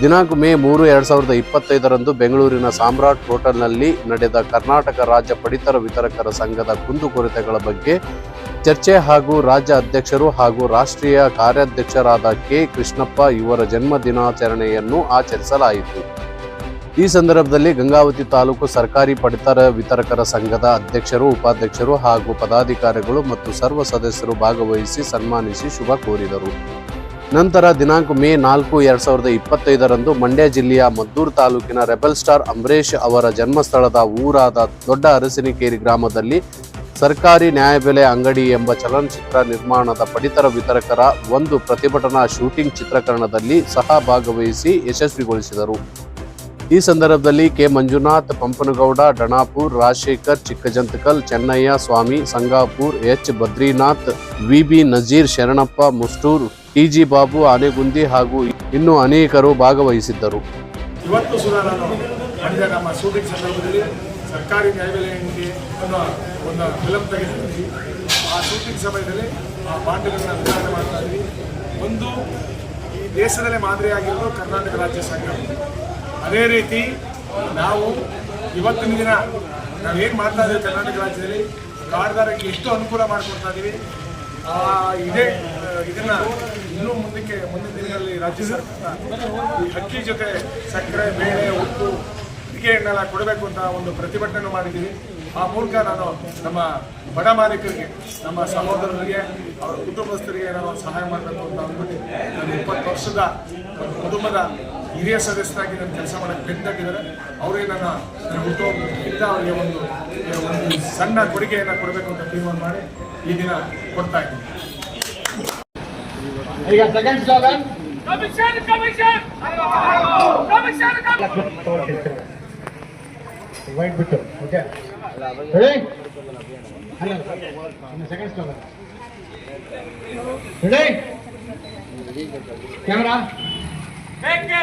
ದಿನಾಂಕ ಮೇ ಮೂರು ಎರಡು ಸಾವಿರದ ಇಪ್ಪತ್ತೈದರಂದು ಬೆಂಗಳೂರಿನ ಸಾಮ್ರಾಟ್ ಹೋಟೆಲ್ನಲ್ಲಿ ನಡೆದ ಕರ್ನಾಟಕ ರಾಜ್ಯ ಪಡಿತರ ವಿತರಕರ ಸಂಘದ ಕುಂದುಕೊರತೆಗಳ ಬಗ್ಗೆ ಚರ್ಚೆ ಹಾಗೂ ರಾಜ್ಯ ಅಧ್ಯಕ್ಷರು ಹಾಗೂ ರಾಷ್ಟ್ರೀಯ ಕಾರ್ಯಾಧ್ಯಕ್ಷರಾದ ಕೆ ಕೃಷ್ಣಪ್ಪ ಇವರ ಜನ್ಮ ದಿನಾಚರಣೆಯನ್ನು ಆಚರಿಸಲಾಯಿತು. ಈ ಸಂದರ್ಭದಲ್ಲಿ ಗಂಗಾವತಿ ತಾಲೂಕು ಸರ್ಕಾರಿ ಪಡಿತರ ವಿತರಕರ ಸಂಘದ ಅಧ್ಯಕ್ಷರು, ಉಪಾಧ್ಯಕ್ಷರು ಹಾಗೂ ಪದಾಧಿಕಾರಿಗಳು ಮತ್ತು ಸರ್ವ ಸದಸ್ಯರು ಭಾಗವಹಿಸಿ ಸನ್ಮಾನಿಸಿ ಶುಭ ಕೋರಿದರು. ನಂತರ ದಿನಾಂಕ ಮೇ ನಾಲ್ಕು ಎರಡ್ ಸಾವಿರದ ಇಪ್ಪತ್ತೈದರಂದು ಮಂಡ್ಯ ಜಿಲ್ಲೆಯ ಮದ್ದೂರು ತಾಲೂಕಿನ ರೆಬಲ್ ಸ್ಟಾರ್ ಅಂಬರೀಷ್ ಅವರ ಜನ್ಮಸ್ಥಳದ ಊರಾದ ದೊಡ್ಡ ಅರಸಿನಕೇರಿ ಗ್ರಾಮದಲ್ಲಿ ಸರ್ಕಾರಿ ನ್ಯಾಯಬೆಲೆ ಅಂಗಡಿ ಎಂಬ ಚಲನಚಿತ್ರ ನಿರ್ಮಾಣದ ಪಡಿತರ ವಿತರಕರ ಒಂದು ಪ್ರತಿಭಟನಾ ಶೂಟಿಂಗ್ ಚಿತ್ರೀಕರಣದಲ್ಲಿ ಸಹ ಭಾಗವಹಿಸಿ ಯಶಸ್ವಿಗೊಳಿಸಿದರು. ಈ ಸಂದರ್ಭದಲ್ಲಿ K. Manjunath, Pampanagouda, Danapur, Rajashekhar, Chikkajantakal, Chennaiah Swamy, Sangapur, H. Badrinath, V B Nazeer, Sharanappa Mustur T G Babu, Anegundi ಹಾಗೂ ಇನ್ನೂ ಅನೇಕರು ಭಾಗವಹಿಸಿದ್ದರು. ಇವತ್ತು ಸುಧಾ ನಾನು ನಮ್ಮ ಶೂಟಿಂಗ್ ಸಂದರ್ಭದಲ್ಲಿ ಸರ್ಕಾರಿ ಅಂಗಡಿ ಅನ್ನೋ ಒಂದು ಫಿಲಮ್ ತೆಗೆದಿದ್ವಿ ಆ ಶೂಟಿಂಗ್ ಸಮಯದಲ್ಲಿ ಆ ಬಾಂಡ್ಗಳನ್ನ ವಿತರಣೆ ಮಾಡ್ತಾ ಇದ್ವಿ. ಒಂದು ಈ ದೇಶದಲ್ಲೇ ಮಾದರಿಯಾಗಿರೋದು ಕರ್ನಾಟಕ ರಾಜ್ಯ ಸಂಘ. ಅದೇ ರೀತಿ ನಾವು ಇವತ್ತಿನ ದಿನ ನಾವೇನು ಮಾಡ್ತಾ ಇದ್ದೀವಿ ಕರ್ನಾಟಕ ರಾಜ್ಯದಲ್ಲಿ? ಕಾರ್ಡ್ದಾರಕ್ಕೆ ಎಷ್ಟು ಅನುಕೂಲ ಮಾಡಿಕೊಡ್ತಾ ಇದ್ದೀವಿ? ಇದೇ, ಇದನ್ನು ಇನ್ನೂ ಮುಂದಕ್ಕೆ, ಮುಂದಿನ ದಿನಗಳಲ್ಲಿ ರಾಜ್ಯ ಸರ್ಕಾರ ಈ ಅಕ್ಕಿ ಜೊತೆ ಸಕ್ಕರೆ, ಬೇಳೆ, ಉಪ್ಪು ಅಡಿಕೆ ಎಣ್ಣೆಲ್ಲ ಕೊಡಬೇಕು ಅಂತ ಒಂದು ಪ್ರತಿಭಟನೆ ಮಾಡಿದ್ದೀವಿ. ಆ ಮೂಲಕ ನಾನು ನಮ್ಮ ಬಡ ಮಾಲೀಕರಿಗೆ, ನಮ್ಮ ಸಹೋದರರಿಗೆ, ಅವರ ಕುಟುಂಬಸ್ಥರಿಗೆ ನಾನು ಸಹಾಯ ಮಾಡಬೇಕು ಅಂತ ಅಂದ್ಬಿಟ್ಟು ನಾನು ಇಪ್ಪತ್ತು ವರ್ಷದ ಕುಟುಂಬದ ಹಿರಿಯ ಸದಸ್ಯರಾಗಿ ನನ್ನ ಕೆಲಸ ಮಾಡಕ್ಕೆ ಬೆಂದಾಗಿದ್ದಾರೆ. ಅವರೇ ನನ್ನ ನನ್ನ ಹುಟ್ಟುಹಬ್ಬದಿಂದ ಅವರಿಗೆ ಒಂದು ಒಂದು ಸಣ್ಣ ಕೊಡುಗೆಯನ್ನು ಕೊಡಬೇಕು ಅಂತ ತೀರ್ಮಾನ ಮಾಡಿ ಈ ದಿನ ಕೊಡ್ತಾ ಇದ್ದೀನಿ. ಈಗ ಸೆಕೆಂಡ್ ಸ್ಲೋಗನ್! ವೈಟ್ ಬಿಟ್ಟು ಓಕೆ ರೆಡಿ ಅಲ್ಲ second slogan ready camera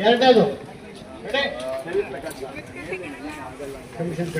ಎರಡನೇದು ರೆಡಿ ಕಮಿಷನ್